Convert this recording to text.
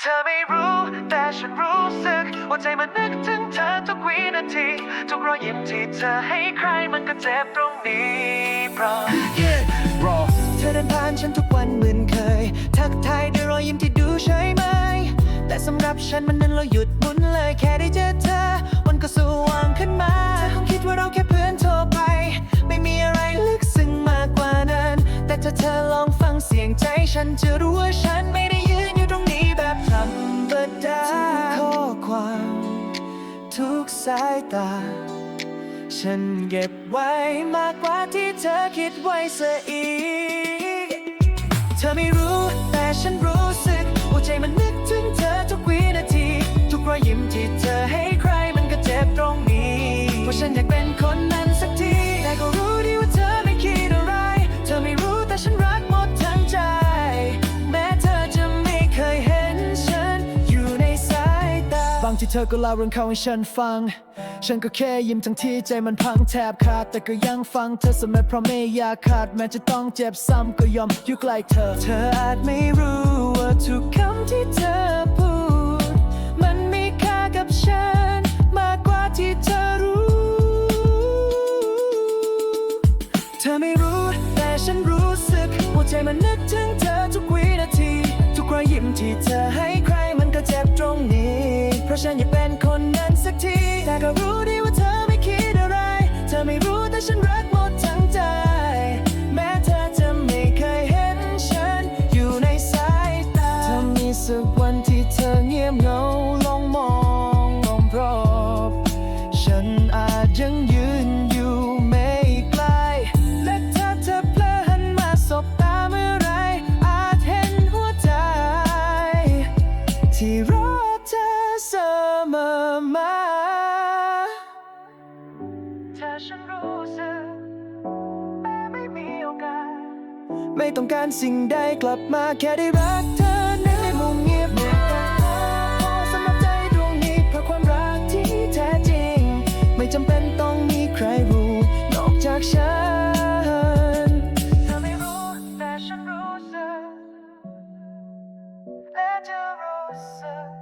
เธอไม่รู้แต่ฉันรู้สึกว่าใจมันนึกถึงเธอทุกวินาที ทุกรอยยิ้มที่เธอให้ใครมันก็เจ็บตรงนี้เพราะรอเธอเดินผ่านฉันทุกวันเหมือนเคย ทักทายด้วยรอยยิ้มที่ดูใช่ไหม แต่สำหรับฉันมันนั้นเราหยุดหมุนเลยแค่ได้เจอเธอ วันก็สว่างขึ้นมาเธอคงคิดว่าเราแค่เพื่อนทั่วไป ไม่มีอะไรลึกซึ้งมากกว่านั้น แต่ถ้าเธอลองฟังเสียงใจฉันจะรู้ว่าฉันไม่ได้ แบบธรรมดาทุกข้อความ ทุกสายตา ฉันเก็บไว้มากกว่าที่เธอคิดไว้เสียอีก เธอไม่รู้ ที่เธอก็เล่าเรื่องเขาให้ฉันฟัง ฉันก็แค่ยิ้มทั้งที่ใจมันพังแทบขาด แต่ก็ยังฟังเธอเสมอเพราะไม่อยากขาด แม้จะต้องเจ็บซ้ำก็ยอมอยู่ใกล้เธอ เธออาจไม่รู้ว่าทุกคำที่เธอพูด มันมีค่ากับฉัน มากกว่าที่เธอรู้ เธอไม่รู้แต่ฉันรู้สึกว่าใจมันนึกถึงเธอทุกวินาที ทุกรอยยิ้มที่เธอ ฉันอยากเป็นคนนั้นสักที แต่ก็รู้ดี มาเธอฉันรู้สึกแม้ไม่มีโอกาส ไม่ต้องการสิ่งใดกลับมาแค่ได้รักเธอในมุมเงียบเงียบพอสำหรับใจดวงนี้เพราะความรักที่แท้จริง ไม่จำเป็นต้องมีใครรู้ นอกจากฉันเธอไม่รู้แต่ฉันรู้สึกและเธอรู้สึก